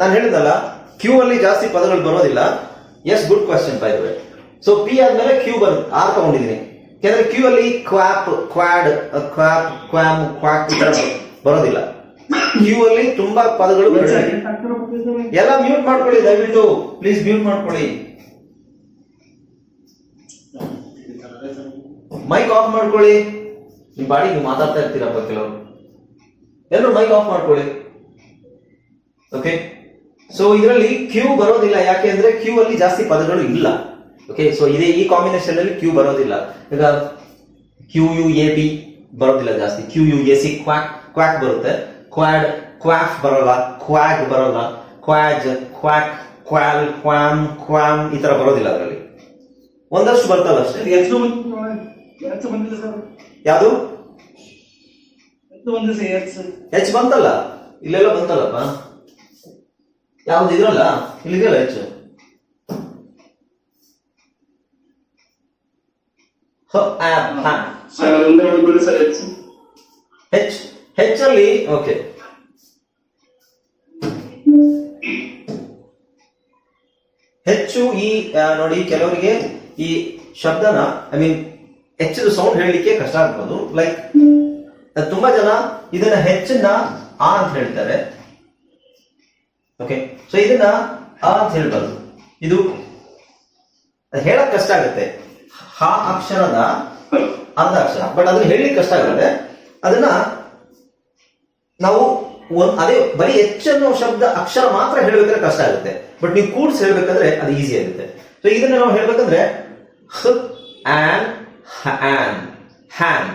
ನಾನು ಹೇಳಿದಲ್ಲ ಕ್ಯೂ ಅಲ್ಲಿ ಜಾಸ್ತಿ ಪದಗಳು ಬರೋದಿಲ್ಲ. Yes good question by the so P ಆದ್ಮೇಲೆ ಕ್ಯೂ ಬರ್ ಆರ್ ತಗೊಂಡಿದ್ದೀನಿ. ಯಾಕಂದ್ರೆ ಕ್ಯೂ ಅಲ್ಲಿ ಕ್ವಾಪ್ ಕ್ವಾಡ್ ಕ್ವಾಪ್ ಕ್ವಾಮ್ ಕ್ವಾಕ್ ಬರೋದಿಲ್ಲ. ಕ್ಯೂ ಅಲ್ಲಿ ತುಂಬಾ ಪದಗಳು ಎಲ್ಲ ಮ್ಯೂಟ್ ಮಾಡ್ಕೊಳ್ಳಿ, ದಯವಿಟ್ಟು. ಪ್ಲೀಸ್ ಮ್ಯೂಟ್ ಮಾಡ್ಕೊಳ್ಳಿ. ಮೈಕ್ ಆಫ್ ಮಾಡ್ಕೊಳ್ಳಿ. ನಿಮ್ ಬಾಡಿ ನೀವು ಮಾತಾಡ್ತಾ ಇರ್ತೀರಪ್ಪ ಕೆಲವರು. ಎಲ್ಲರೂ ಮೈಕ್ ಆಫ್ ಮಾಡ್ಕೊಳ್ಳಿ. ಓಕೆ ಸೊ ಇದರಲ್ಲಿ ಕ್ಯೂ ಬರೋದಿಲ್ಲ. ಯಾಕೆ ಅಂದ್ರೆ ಕ್ಯೂ ಅಲ್ಲಿ ಜಾಸ್ತಿ ಪದಗಳು ಇಲ್ಲ. ಓಕೆ ಸೊ ಇದೇ ಈ ಕಾಂಬಿನೇಷನ್ ಅಲ್ಲಿ ಕ್ಯೂ ಬರೋದಿಲ್ಲ. ಈಗ ಕ್ಯೂ ಯು ಎ ಬಿ ಬರೋದಿಲ್ಲ ಜಾಸ್ತಿ. Q U A C quack quack ಬರುತ್ತೆ. ಕ್ವಾಡ್ ಕ್ವಾಫ್ ಬರೋಲ್ಲ. ಕ್ವಾಗ್ ಬರೋಲ್ಲ. ಕ್ವಾಜ್ ಕ್ವಾಕ್ ಕ್ವಾಲ್ ಕ್ವಾಮ್ ಕ್ವಾಮ್ ಈ ತರ ಬರೋದಿಲ್ಲ ಅದರಲ್ಲಿ. ಒಂದಷ್ಟು ಬರ್ತಲ್ಲ ಅಷ್ಟೇ. ಯಾವುದು? ಹೆಚ್ ಬಂತಲ್ಲ. ಇಲ್ಲೆಲ್ಲ ಬಂತಲ್ಲಪ್ಪ. ಯಾವ್ದು ಇದ್ರಲ್ಲ? ಇಲ್ಲಿದೆಯಲ್ಲ ಹೆಚ್ಚು? ಹೆಚ್ ಹೆಚ್ ಅಲ್ಲಿ ಓಕೆ. ಹೆಚ್ಚು ಈ ನೋಡಿ ಕೆಲವರಿಗೆ ಈ ಶಬ್ದನ ಐ ಮೀನ್ ಹೆಚ್ಚಿನ ಸೌಂಡ್ ಹೇಳಲಿಕ್ಕೆ ಕಷ್ಟ ಆಗ್ಬೋದು. ಲೈಕ್ ತುಂಬಾ ಜನ ಇದನ್ನ ಹೆಚ್ಚನ್ನ ಆ ಅಂತ ಹೇಳ್ತಾರೆ. ಓಕೆ ಸೊ ಇದನ್ನ ಆ ಅಂತ ಹೇಳ್ಬಾರ್ದು. ಇದು ಅದ್ ಹೇಳಕ್ ಕಷ್ಟ ಆಗುತ್ತೆ. ಹಾ ಅಕ್ಷರದ ಅರ್ಧ ಅಕ್ಷರ ಬಟ್ ಅದನ್ನ ಹೇಳಲಿಕ್ಕೆ ಕಷ್ಟ ಆಗುತ್ತೆ. ಅದನ್ನ ನಾವು ಒಂದ್ ಅದೇ ಬರೀ ಹೆಚ್ಚನ್ನು ಶಬ್ದ ಅಕ್ಷರ ಮಾತ್ರ ಹೇಳ್ಬೇಕಾದ್ರೆ ಕಷ್ಟ ಆಗುತ್ತೆ. ಬಟ್ ನೀವು ಕೂಡ್ಸ್ ಹೇಳ್ಬೇಕಂದ್ರೆ ಅದು ಈಸಿ ಆಗುತ್ತೆ. ಸೊ ಇದನ್ನ ನಾವು ಹೇಳ್ಬೇಕಂದ್ರೆ ಹ an han han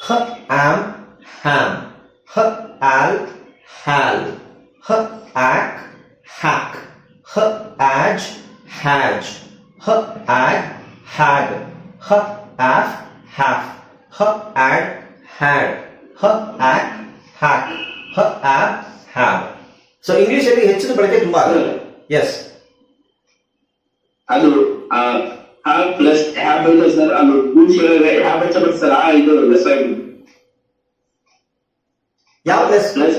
ha am ham ha al hal ha ak hak ಹ ಆಜ್ ಹ್ಯಾಜ್ ಹ ಆಗ್ ಹ್ಯಾಗ್ ಹ ಆಫ್ ಹ್ಯಾಫ್ ಹ ಆಡ್ ಹ್ಯಾಡ್ ಹ ಆಕ್ ಹ್ಯಾಕ್ ಹ ಆಪ್ ಹ್ಯಾವ್ ಸೊ ಇಂಗ್ಲಿಷ್ ಅಲ್ಲಿ ಹೆಚ್ಚಿನ ಬಳಕೆ ತುಂಬಾ ಆಗುತ್ತೆ ಎಸ್ ಅದು ಹ್ಯಾವ್ ಪ್ಲಸ್ ಹ್ಯಾವ್ ಬಂದ್ರೆ ಸರ್ ಅದು ಕೂಡ್ಸ್ ಹ್ಯಾವ್ ಹೆಚ್ಚ ಸರ್ ಆ ಇದು ಲೆಸ್ ಯಾವ ಲೆಸ್ ಪ್ಲಸ್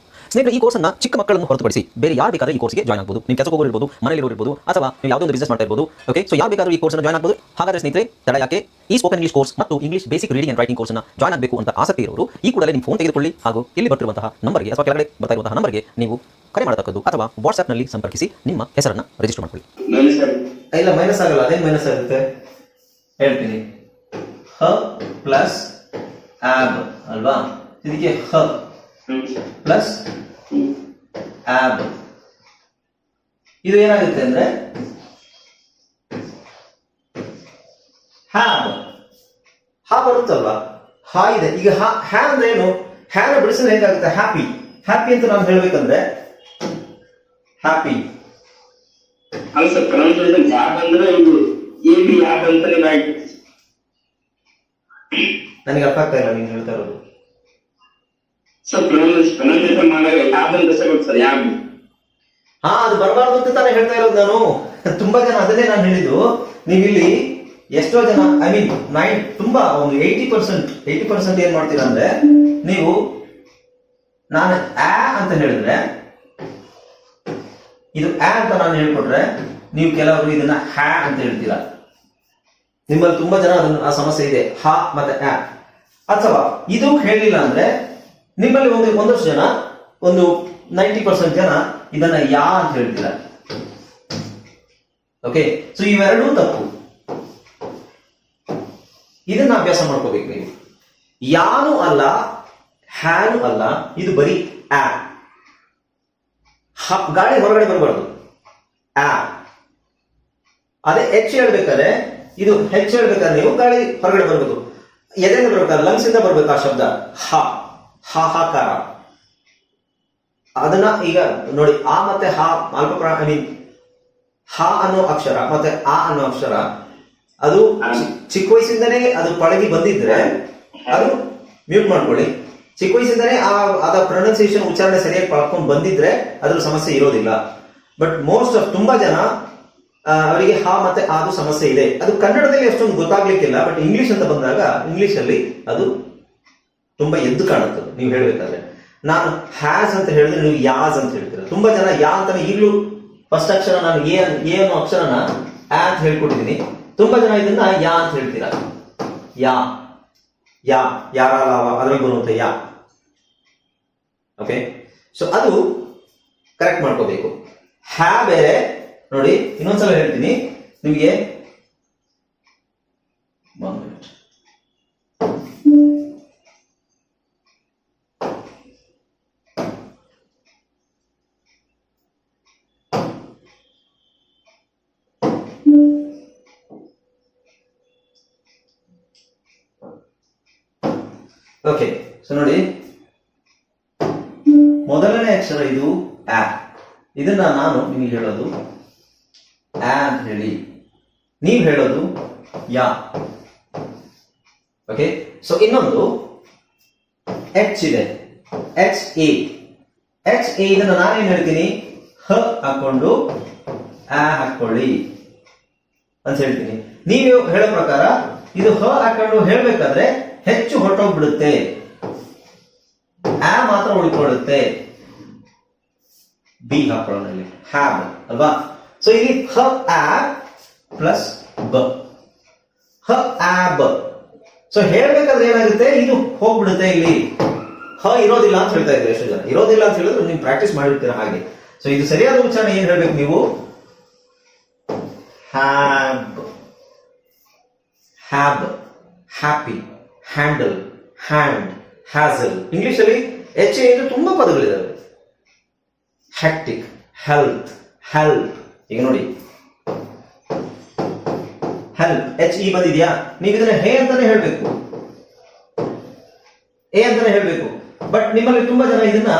ಸ್ನೇಹಿತರೆ ಈ ಕೋರ್ಸ್ನ ಚಿಕ್ಕ ಮಕ್ಕಳನ್ನು ಹೊರತುಪಡಿಸಿ ಬೇರೆ ಯಾರು ಬೇಕಾದ್ರೆ ಈ ಕೋರ್ಸ್ಗೆ ಜಾಯ್ನ್ ಆಗಬಹುದು ನಿಮ್ಮ ಕೆಲಸ ಹೋಗಿರ್ಬೋದು ಮನೆಯಲ್ಲಿ ಇರ್ಬೋದು ಅಥವಾ ನೀವು ಯಾವುದೋ ಒಂದು ಬಿಸ್ನೆಸ್ ಮಾಡ್ತಾ ಇರ್ಬೋದು ಓಕೆ ಸೊ ಯಾರು ಬೇಕಾದ್ರೂ ಈ ಕೋರ್ಸ್ನ ಜಾಯ್ನ್ ಆಗಬಹುದು ಹಾಗಾದ್ರೆ ಸ್ನೇಹಿತರೆ ತಡ ಯಾಕೆ? ಈ ಸ್ಪೋಕನ್ ಇಂಗ್ಲಿಷ್ ಕೋರ್ಸ್ ಮತ್ತು English basic reading and writing ಕೋರ್ಸ್ನ ಜಾಯ್ನ್ ಆಗಬೇಕು ಅಂತ ಆಸಕ್ತಿ ಇರೋರು ಈ ಕೂಡಲೇ ನಿಮ್ಮ ಫೋನ್ ತೆಗೆದುಕೊಳ್ಳಿ ಹಾಗೂ ಇಲ್ಲಿ ಬರ್ತಿರುವಂತಹ ನಂಬರ್ಗೆ ಅಥವಾ ಕೆಳಗಡೆ ಬರ್ತಾ ಇರುವಂತಹ ನಂಬರ್ಗೆ ನೀವು ಕರೆ ಮಾಡತಕ್ಕದ್ದು ಅಥವಾ ವಾಟ್ಸ್ಆ್ಯಪ್ನಲ್ಲಿ ಸಂಪರ್ಕಿಸಿ ನಿಮ್ಮ ಹೆಸರನ್ನು ರಿಜಿಸ್ಟರ್ ಮಾಡ್ಕೊಳ್ಳಿ. ಇಲ್ಲ ಮೈನಸ್ ಆಗಲ್ಲ. ಅದೇನು ಮೈನಸ್ ಆಗುತ್ತೆ? ಹೇಳ್ತೀನಿ. ಹ ಪ್ಲಸ್ ಆಬ್ ಅಲ್ವಾ? ಇದಕ್ಕೆ ಹ. ಪ್ಲಸ್ ಆಬ್ ಇದು ಏನಾಗುತ್ತೆ ಅಂದ್ರೆ ಹ್ಯಾಬ್ ಹಾ ಬರುತ್ತಲ್ವಾ? ಹಾ ಇದೆ. ಈಗ ಹಾ ಹ್ಯಾ ಅಂದ್ರೆ ಏನು? ಹ್ಯಾನ ಬಿಡಿಸಿದ್ರೆ ಹೇಗಾಗುತ್ತೆ? ಹ್ಯಾಪಿ ಹ್ಯಾಪಿ ಅಂತ ನಾನು ಹೇಳ್ಬೇಕಂದ್ರೆ ಹ್ಯಾಪಿ ನನಗೆ ಅರ್ಥ ಆಗ್ತಾ ಇಲ್ಲ ನೀನು ಹೇಳ್ತಾ ಇರೋದು. ಹಾ, ಅದು ಬರಬಾರ್ದು ಅಂತ ತಾನೇ ಹೇಳ್ತಾ ಇರೋದು ನಾನು. ತುಂಬಾ ಜನ ಅದನ್ನೇ ನಾನು ಹೇಳಿದ್ದು. ನೀವು ಇಲ್ಲಿ ಎಷ್ಟೋ ಜನ ಐ ಮೀನ್ ನೈನ್ ತುಂಬಾ ಒಂದು ಏಯ್ಟಿ ಪರ್ಸೆಂಟ್ ಏಯ್ಟಿ ಪರ್ಸೆಂಟ್ ಏನ್ ಮಾಡ್ತೀರಾ ಅಂದ್ರೆ, ನೀವು ನಾನು ಆ ಅಂತ ಹೇಳಿದ್ರೆ, ಇದು ಆ ಅಂತ ನಾನು ಹೇಳ್ಕೊಟ್ರೆ, ನೀವು ಕೆಲವರು ಇದನ್ನ ಹ್ಯಾ ಅಂತ ಹೇಳ್ತೀರಾ. ನಿಮ್ಮಲ್ಲಿ ತುಂಬಾ ಜನ ಅದನ್ನ, ಆ ಸಮಸ್ಯೆ ಇದೆ, ಹಾ ಮತ್ತೆ ಆ. ಅಥವಾ, ಇದು ಹೇಳಿಲ್ಲ ಅಂದ್ರೆ ನಿಮ್ಮಲ್ಲಿ ಒಂದು ಒಂದಷ್ಟು ಜನ, ಒಂದು ನೈಂಟಿ ಪರ್ಸೆಂಟ್ ಜನ ಇದನ್ನ ಯಾ ಅಂತ ಹೇಳ್ತೀರ? ಓಕೆ ಸೊ ಇವೆರಡೂ ತಪ್ಪು. ಇದನ್ನ ಅಭ್ಯಾಸ ಮಾಡ್ಕೋಬೇಕು ನೀವು. ಯಾನು ಅಲ್ಲ ಹ್ಯಾನು ಅಲ್ಲ, ಇದು ಬರೀ ಆ. ಗಾಳಿ ಹೊರಗಡೆ ಬರಬಾರ್ದು. ಆ. ಅದೇ ಹೆಚ್ಚು ಹೇಳ್ಬೇಕಾದ್ರೆ, ಇದು ಹೆಚ್ಚು ಹೇಳ್ಬೇಕಾದ್ರೆ ನೀವು ಗಾಳಿ ಹೊರಗಡೆ ಬರಬೇಕು. ಎದೆ ಬರ್ಬೇಕಾದ್ರೆ ಲಂಗ್ಸ್ ಇಂದ ಬರ್ಬೇಕು ಆ ಶಬ್ದ? ಹ. ಹ ಹಾಕಾರ ಅದನ್ನ ಈಗ ನೋಡಿ, ಆ ಮತ್ತೆ ಹಾ ಅಲ್ಪ ಐ ಮೀನ್ ಹಾ ಅನ್ನೋ ಅಕ್ಷರ ಮತ್ತೆ ಆ ಅನ್ನೋ ಅಕ್ಷರ, ಅದು ಚಿಕ್ಕ ವಯಸ್ಸಿಂದನೇ ಅದು ಪಳಗಿ ಬಂದಿದ್ರೆ ಅದು ಮ್ಯೂಟ್ ಮಾಡ್ಕೊಳ್ಳಿ. ಚಿಕ್ಕ ವಯಸ್ಸಿಂದನೇ ಆ ಅದ ಪ್ರೊನೌನ್ಸಿಯೇಷನ್ ಉಚ್ಚಾರಣೆ ಸರಿಯಾಗಿ ಪಡ್ಕೊಂಡು ಬಂದಿದ್ರೆ ಅದ್ರ ಸಮಸ್ಯೆ ಇರೋದಿಲ್ಲ. ಬಟ್ ಮೋಸ್ಟ್ ಆಫ್ ತುಂಬಾ ಜನ ಅವರಿಗೆ ಹಾ ಮತ್ತೆ ಆದು ಸಮಸ್ಯೆ ಇದೆ. ಅದು ಕನ್ನಡದಲ್ಲಿ ಅಷ್ಟೊಂದು ಗೊತ್ತಾಗ್ಲಿಕ್ಕಿಲ್ಲ ಬಟ್ ಇಂಗ್ಲಿಷ್ ಅಂತ ಬಂದಾಗ ಇಂಗ್ಲಿಷ್ ಅಲ್ಲಿ ಅದು ತುಂಬಾ ಎದ್ದು ಕಾಣುತ್ತೆ. ನೀವು ಹೇಳಬೇಕಾದ್ರೆ. ನಾನು ಹ್ಯಾಸ್ ಅಂತ ಹೇಳಿದ್ರೆ ನೀವು ಯಾಸ್ ಅಂತ ಹೇಳ್ತೀರ. ತುಂಬಾ ಜನ ಯಾ ಅಂತ ಈಗಲೂ ಫಸ್ಟ್ ಅಕ್ಷರ ನಾನು ಎ ಎ ಅನ್ನೋ ಅಕ್ಷರನ ಆ ಅಂತ ಹೇಳ್ಕೊಟ್ಟಿದ್ದೀನಿ. ತುಂಬಾ ಜನ ಇದನ್ನ ಯಾ ಅಂತ ಹೇಳ್ತೀರಾ. ಯಾ ಯಾ, ಯಾರ ಲಾವ ಅದ್ರಲ್ಲಿ ಬರುವಂತ ಯಾ. ಓಕೆ ಸೊ ಅದು ಕರೆಕ್ಟ್ ಮಾಡ್ಕೋಬೇಕು. ಹ್ಯಾ ಬೇರೆ ನೋಡಿ, ಇನ್ನೊಂದ್ಸಲ ಹೇಳ್ತೀನಿ. ನಿಮಗೆ ಓಕೆ ಸೊ ನೋಡಿ. ಮೊದಲನೇ ಅಕ್ಷರ ಇದು ಆ. ಇದನ್ನ ನಾನು ನಿಮಗೆ ಹೇಳೋದು ಆ ಅಂತ ಹೇಳಿ. ನೀವು ಹೇಳೋದು ಯಾ. ಓಕೆ ಸೊ ಇನ್ನೊಂದು. ಎಚ್ ಇದೆ. ಎಚ್ ಎ ಎಚ್ ಎ ಇದನ್ನ ನಾನೇನು ಹೇಳ್ತೀನಿ? ಹ ಹಾಕೊಂಡು ಆ ಹಾಕೊಳ್ಳಿ ಅಂತ ಹೇಳ್ತೀನಿ. ನೀವು ಹೇಳೋ ಪ್ರಕಾರ ಇದು ಹ ಹಾಕೊಂಡು ಹೇಳ್ಬೇಕಾದ್ರೆ ಹೆಚ್ಚು ಹೊರಟೋಗ್ಬಿಡುತ್ತೆ. ಆ ಮಾತ್ರ ಉಳ್ಕೊಳ್ಳುತ್ತೆ. ಬಿ ಹಾಕೊಳ್ಳೋಣ ಇಲ್ಲಿ ಹ್ಯಾಬ್ ಅಲ್ವಾ? ಸೊ ಇಲ್ಲಿ ಹ, ಆ, ಪ್ಲಸ್ ಬ. ಹ ಆಬ್ ಸೊ ಹೇಳ್ಬೇಕಾದ್ರೆ ಏನಾಗುತ್ತೆ? ಇದು ಹೋಗ್ಬಿಡುತ್ತೆ ಇಲ್ಲಿ. ಹ ಇರೋದಿಲ್ಲ ಅಂತ ಹೇಳ್ತಾ ಇದ್ರೆ ಎಷ್ಟು ಜನ. ಇರೋದಿಲ್ಲ ಅಂತ ಹೇಳಿದ್ರೆ ನೀವು ಪ್ರಾಕ್ಟೀಸ್ ಮಾಡಿರ್ತೀರ ಹಾಗೆ. ಸೊ ಇದು ಸರಿಯಾದ ಉಚ್ಚಾರಣೆ ಏನ್ ಹೇಳ್ಬೇಕು ನೀವು? Hab. Hab. Happy. Handle hand hassle English ಅಲ್ಲಿ ಎಚ್ ಇದು ತುಂಬಾ ಪದಗಳಿದ್ದಾವೆ ಹ್ಯಾಕ್ಟಿಕ್ ಹೆಲ್ತ್ ಹೆಲ್ಪ್ ಈಗ ನೋಡಿ. ಹೆಲ್ಪ್ ಎಚ್ ಇ ಬಂದಿದ್ಯಾ? ನೀವು ಇದನ್ನ ಹೇ ಅಂತಾನೆ ಹೇಳಬೇಕು. ಎ ಅಂತಾನೆ ಹೇಳಬೇಕು. ಬಟ್ ನಿಮ್ಮಲ್ಲಿ ತುಂಬಾ ಜನ ಇದನ್ನ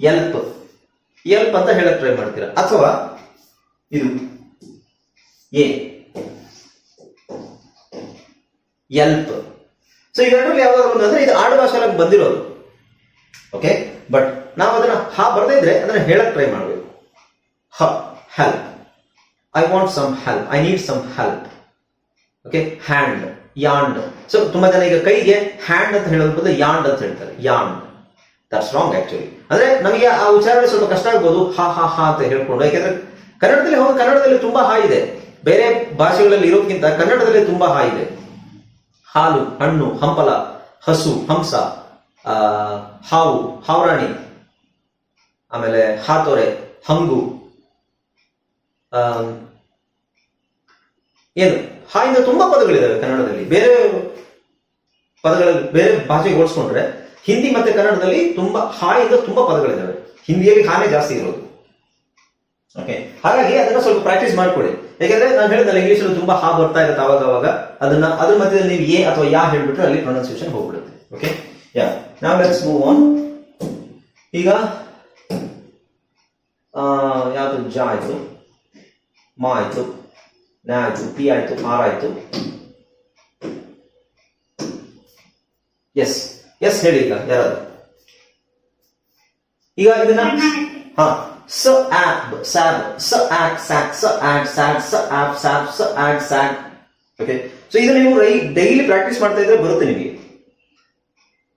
ಎಲ್ಪ್ ಎಲ್ಪ್ ಅಂತ ಹೇಳಕ್ ಟ್ರೈ ಮಾಡ್ತೀರಾ? ಅಥವಾ ಇದು ಎ ಎಲ್ಪ್ ಸೊ ಇವೆರಡರಲ್ಲಿ ಯಾವ್ದಾದ್ರು ಒಂದು ಅಂದ್ರೆ ಇದು ಆಡು ಭಾಷೆಲಾಗಿ ಬಂದಿರೋದು. ಓಕೆ ಬಟ್ ನಾವು ಅದನ್ನ ಹಾ ಬರದೇ ಇದ್ರೆ ಅದನ್ನ ಹೇಳಕ್ ಟ್ರೈ ಮಾಡಬೇಕು. Ha help I want some help I need some help okay hand and so ತುಂಬಾ ಜನ ಈಗ ಕೈಗೆ ಹ್ಯಾಂಡ್ ಅಂತ ಹೇಳೋದ್ರ ಬದಲು ಯಾಂಡ್ ಅಂತ ಹೇಳ್ತಾರೆ. ಯಾಂಡ್ ದಟ್ಸ್ ರಾಂಗ್ ಆಕ್ಚುಲಿ ಅಂದ್ರೆ ನಮಗೆ ಆ ಉಚ್ಚಾರಣೆ ಸ್ವಲ್ಪ ಕಷ್ಟ ಆಗ್ಬೋದು. ಹಾ ಹಾ ಹಾ ಅಂತ ಹೇಳ್ಕೊಂಡು. ಯಾಕೆಂದ್ರೆ ಕನ್ನಡದಲ್ಲಿ ಹೌದು, ಕನ್ನಡದಲ್ಲಿ ತುಂಬಾ ಹಾ ಇದೆ. ಬೇರೆ ಭಾಷೆಗಳಲ್ಲಿ ಇರೋದ್ಕಿಂತ ಕನ್ನಡದಲ್ಲಿ ತುಂಬಾ ಹಾ ಇದೆ. ಹಾಲು, ಹಣ್ಣು, ಹಂಪಲ, ಹಸು, ಹಂಸ ಹಾವು, ಹಾವರಾಣಿ, ಆಮೇಲೆ ಹಾತೊರೆ, ಹಂಗು ಏನು? ಹಾಯಿಂದ ತುಂಬಾ ಪದಗಳಿದ್ದಾವೆ ಕನ್ನಡದಲ್ಲಿ. ಬೇರೆ ಪದಗಳಲ್ಲಿ, ಬೇರೆ ಭಾಷೆಗೆ ಹೋಲಿಸ್ಕೊಂಡ್ರೆ, ಹಿಂದಿ ಮತ್ತೆ ಕನ್ನಡದಲ್ಲಿ ತುಂಬಾ, ಹಾಯಿಂದ ತುಂಬಾ ಪದಗಳಿದ್ದಾವೆ ಹಿಂದಿಯಲ್ಲಿ ಹಾನೇ ಜಾಸ್ತಿ ಇರೋದು. ಓಕೆ ಹಾಗಾಗಿ ಅದನ್ನ ಸ್ವಲ್ಪ ಪ್ರಾಕ್ಟೀಸ್ ಮಾಡ್ಕೊಳ್ಳಿ. ಯಾಕಂದ್ರೆ ನಾನು ಹೇಳಿದ್ನಲ್ಲ ಇಂಗ್ಲೀಷ್ ಅಲ್ಲಿ ತುಂಬಾ ಹಾ ಬರ್ತಾ ಇರುತ್ತೆ ಅವಾಗ ಅವಾಗ. ಅದನ್ನ ಅದ್ರ ಮಧ್ಯದಲ್ಲಿ ನೀವು ಎ ಅಥವಾ ಯಾ ಹೇಳ್ಬಿಟ್ರೆ ಅಲ್ಲಿ ಪ್ರೊನೌನ್ಸಿಯೇಷನ್ ಹೋಗ್ಬಿಡುತ್ತೆ. ಓಕೆ ಯಾ ನಾವ್ ಲೆಟ್ಸ್ ಮೂವ್ ಆನ್ ಈಗ ಯಾವ್ದು ಜ ಆಯ್ತು? ಮಾ ಆಯ್ತು. ನ ಆಯ್ತು. ಪಿ ಆಯ್ತು. ಆರ್ ಆಯ್ತು. ಎಸ್ ಎಸ್ ಹೇಳಿ ಈಗ ಯಾರಾದ್ರು. ಈಗ ಇದನ್ನ ಹಾ. So'ab, sab, so sac, so'ag, so so'ab, sab, so'ag, sac. Okay so ಇದನ್ನ ನೀವು ಡೈಲಿ ಪ್ರಾಕ್ಟೀಸ್ ಮಾಡ್ತಾ ಇದ್ರೆ ಬರುತ್ತೆ ನಿಮಗೆ.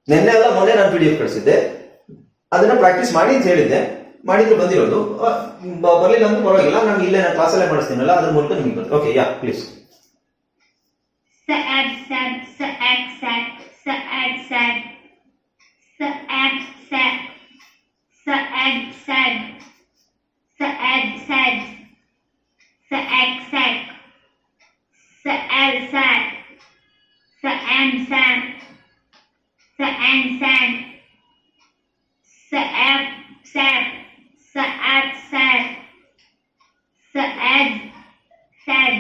ನಿನ್ನೆ ಅಲ್ಲ ಮೊನ್ನೆ ನಾನು ಪಿ ಡಿ ಎಫ್ ಕಳಿಸಿದ್ದೆ. ಅದನ್ನ ಪ್ರಾಕ್ಟೀಸ್ ಮಾಡಿ ಅಂತ ಹೇಳಿದ್ದೆ. ಮಾಡಿದ್ರೆ ಬಂದಿರೋದು. ಬರ್ಲಿಲ್ಲ ಅಂದ್ರೆ ಪರವಾಗಿಲ್ಲ. ನಾನು ಇಲ್ಲೇ ನಾನು ಕ್ಲಾಸಲ್ಲೇ ಮಾಡಿಸ್ತೀನಲ್ಲ ಅದ್ರ ಮೂಲಕ ನಿಮ್ಗೆ ಬರುತ್ತೆ. Okay yeah please sag sag sag sag sag sag sag Saag, sag. Saag, sag. Saal, sag. Saam, sam. Saan, san. Saab, sab. Saab, sad. Saad, sad.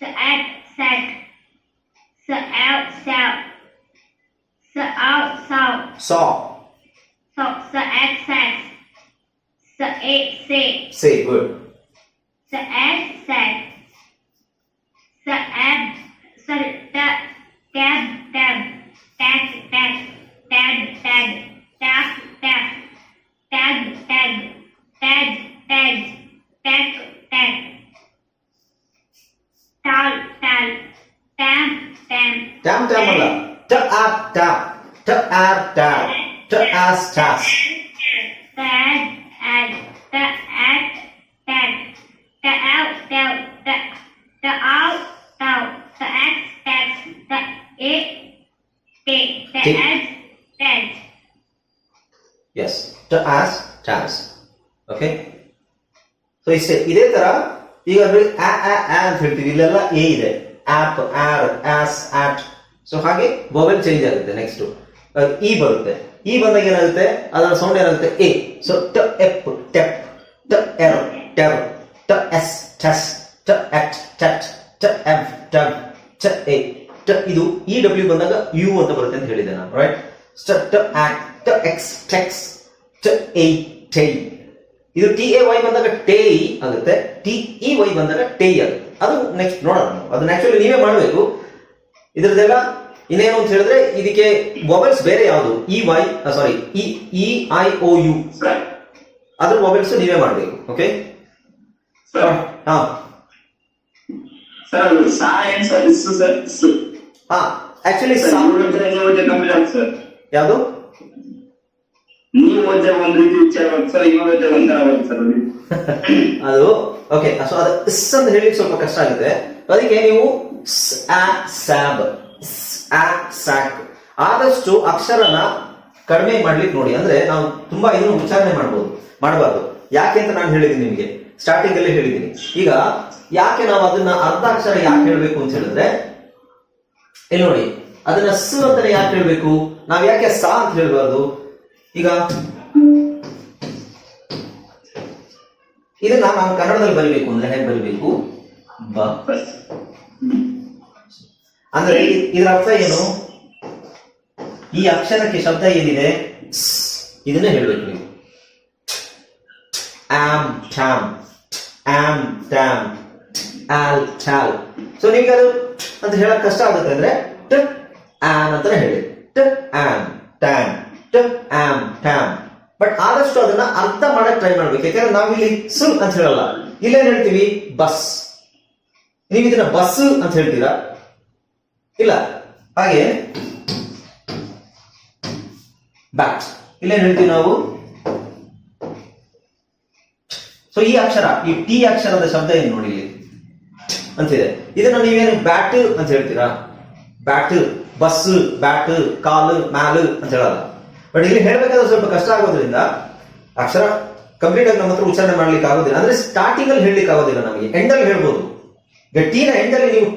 Saad, sad. Saout, south. Saout, south. Saw. Saw, saag, sag. sad, say, say good sad, sad, sad, sorry, tab, tab, tab, tag, tag, tag, tag, tag, tag, tag, tag, tag, tag, tag, tag, tal, tal, tam, tam, ಟ್ಯಾಮ್ ಟ್ಯಾಮ್ ಅಲ್ಲ ಟ R tap ಟ R tap ಟ as ಟ್ಯಾಸ್ tag, the out, out, the X, X, the it, take, the Take. edge, edge. S ta as tas okay so ಇಷ್ಟೇ ಇದೇ ತರ ಈಗ ಅದ್ರಲ್ಲಿ ಆ ಆ ಆ ಅಂತ ಹೇಳ್ತೀವಿ ಇಲ್ಲೆಲ್ಲ ಎ ಇದೆ ap ar as at so ಹಾಗೆ ವೊವೆಲ್ ಚೇಂಜ್ ಆಗುತ್ತೆ ನೆಕ್ಸ್ಟ್ ಇ ಬರುತ್ತೆ. ಇ ಬಂದಾಗ ಏನಾಗುತ್ತೆ? ಅದರ ಸೌಂಡ್ ಏನಾಗುತ್ತೆ? ಎ ಸೊ ಟ ಎಪ್ ಟೆಪ್ ಟ ಎರ್ ಟೆರ್ ಟ ಎಸ್ ಟೆಸ್ ಟ ಎಫ್ ಟವ್ ಟ ಎ ಟ ಇದು ಇ ಡಬ್ಲ್ಯೂ ಬಂದಾಗ ಯು ಅಂತ ಬರುತ್ತೆ ಅಂತ ಹೇಳಿದೆ ನಾನು ರೈಟ್ ಟ ಆಕ್ಟ್ ಟ ಎಕ್ಸ್ ಟೆಕ್ಸ್ ಟ ಎ ಟೈ ಇದು ಟಿ ಎ ವೈ ಬಂದಾಗ ಟೇ ಆಗುತ್ತೆ. ಟಿ ಇ ವೈ ಬಂದಾಗ ಟೇ ಆಗುತ್ತೆ. ಅದು ನೆಕ್ಸ್ಟ್ ನೋಡೋಣ ನಾವು. ಅದನ್ನ ಆಕ್ಚುಲಿ ನೀವೇ ಮಾಡಬೇಕು. ಇದರದೆಲ್ಲ ಇನ್ನೇನು ಅಂತ ಹೇಳಿದ್ರೆ ಇದಕ್ಕೆ ಮೊಬೈಲ್ಸ್ ಬೇರೆ ಯಾವುದು? E Y sorry E E I O U ಅದ್ರ ಮೊಬೈಲ್ಸ್ ನೀವೇ ಮಾಡಬೇಕು ಓಕೆ ಹಾ. ಸರ್ ಅದು ಸಾ ಏನ್ ಸರ್ ಇಸ್ಸು ಸರ್ ಇಸ್ಸು ಹಾ ಆಕ್ಚುಲಿ ನೀವು ಓದಿದ್ರೆ ನೀವು ಓದಿದ್ರೆ ಕಂಪ್ಲೀಟ್ ಆಗುತ್ತೆ ಸರ್ ಯಾವುದು? ನೀವು ಓದಿದ್ರೆ ಒಂದ್ ರೀತಿ ವಿಚಾರ ಸರ್ ಇವಾಗ ಓದಿದ್ರೆ ಒಂಥರ ಬರುತ್ತೆ ಸರ್ ಅದು. ಅದು ಓಕೆ ಸೊ ಅದು ಇಸ್ ಅಂತ ಹೇಳಿ ಸ್ವಲ್ಪ ಕಷ್ಟ ಆಗುತ್ತೆ. ಅದಕ್ಕೆ ನೀವು ಸ್ಯಾಬ್. ಸ್ಯಾಕ್. ಆದಷ್ಟು ಅಕ್ಷರನ ಕಡಿಮೆ ಮಾಡ್ಲಿಕ್ಕೆ ನೋಡಿ. ಅಂದ್ರೆ ನಾವು ತುಂಬಾ ಇನ್ನೂ ಉಚ್ಚಾರಣೆ ಮಾಡ್ಬೋದು ಮಾಡಬಾರ್ದು. ಯಾಕೆ ಅಂತ ನಾನು ಹೇಳಿದ್ದೀನಿ ನಿಮಗೆ. ಸ್ಟಾರ್ಟಿಂಗ್ ಅಲ್ಲಿ ಹೇಳಿದ್ದೀನಿ. ಈಗ ಯಾಕೆ ನಾವು ಅದನ್ನ ಅರ್ಧಾಕ್ಷರ ಯಾಕೆ ಹೇಳ್ಬೇಕು ಅಂತ ಹೇಳಿದ್ರೆ, ಇಲ್ಲಿ ನೋಡಿ, ಅದನ್ನ ಸ ಅಂತಾನೆ ಯಾಕೆ ಹೇಳ್ಬೇಕು? ನಾವ್ ಯಾಕೆ ಸಾ ಅಂತ ಹೇಳ್ಬಾರ್ದು? ಈಗ ಇದನ್ನ ನಾವು ಕನ್ನಡದಲ್ಲಿ ಬರಿಬೇಕು ಅಂದ್ರೆ ಹೇಗೆ ಬರಿಬೇಕು? ಬ. ಅಂದ್ರೆ ಇದರ ಅರ್ಥ ಏನು? ಈ ಅಕ್ಷರಕ್ಕೆ ಶಬ್ದ ಏನಿದೆ? ಇದನ್ನ ಹೇಳ್ಬೇಕು ನೀವು. Am tam am tam al chal so ನಿಮ್ಗೆ ಅದು ಅಂತ ಹೇಳಕ್ ಕಷ್ಟ ಆಗುತ್ತೆ ಅಂದ್ರೆ ಟ ಆಮ್ ಅಂತ ಹೇಳಿ. ಟ ಆಮ್ ಟ್ಯಾಮ್ ಟ ಆಮ್ ಟ್ಯಾಮ್ ಬಟ್ ಆದಷ್ಟು ಅದನ್ನ ಅರ್ಥ ಮಾಡಕ್ ಟ್ರೈ ಮಾಡ್ಬೇಕು. ಯಾಕಂದ್ರೆ ನಾವಿಲ್ಲಿ ಸು ಅಂತ ಹೇಳಲ್ಲ. ಇಲ್ಲೇನ್ ಹೇಳ್ತೀವಿ? ಬಸ್ ನೀವು ಇದನ್ನ ಬಸ್ ಅಂತ ಹೇಳ್ತೀರಾ? ಇಲ್ಲ. ಹಾಗೆ. ಬ್ಯಾಟ್ ಇಲ್ಲೇನ್ ಹೇಳ್ತೀವಿ ನಾವು? ಸೊ ಈ ಅಕ್ಷರ, ಈ ಟಿ ಅಕ್ಷರದ ಶಬ್ದ ಏನು ನೋಡಿ ಇಲ್ಲಿ? ಅಂತಿದೆ ಇದನ್ನ ನೀವೇನು ಬ್ಯಾಟ್ ಅಂತ ಹೇಳ್ತೀರಾ? ಬ್ಯಾಟ್, ಬಸ್, ಬ್ಯಾಟ್, ಕಾಲು, ಮ್ಯಾಲ್ ಅಂತ ಹೇಳಲ್ಲ. ಬಟ್ ಇಲ್ಲಿ ಹೇಳ್ಬೇಕಾದ್ರೆ ಸ್ವಲ್ಪ ಕಷ್ಟ ಆಗೋದ್ರಿಂದ ಅಕ್ಷರ ಕಂಪ್ಲೀಟ್ ಆಗಿ ನಮ್ಮ ಹತ್ರ ಉಚ್ಚಾರಣೆ ಮಾಡ್ಲಿಕ್ಕೆ ಆಗೋದಿಲ್ಲ ಅಂದ್ರೆ ಸ್ಟಾರ್ಟಿಂಗ್ ಅಲ್ಲಿ ಹೇಳಲಿಕ್ಕೆ ಆಗೋದಿಲ್ಲ ನಮಗೆ ಎಂಡಲ್ಲಿ ಹೇಳ್ಬೋದು. ಈಗ ಟೀನ ಎಂಡಲ್ಲಿ ನೀವು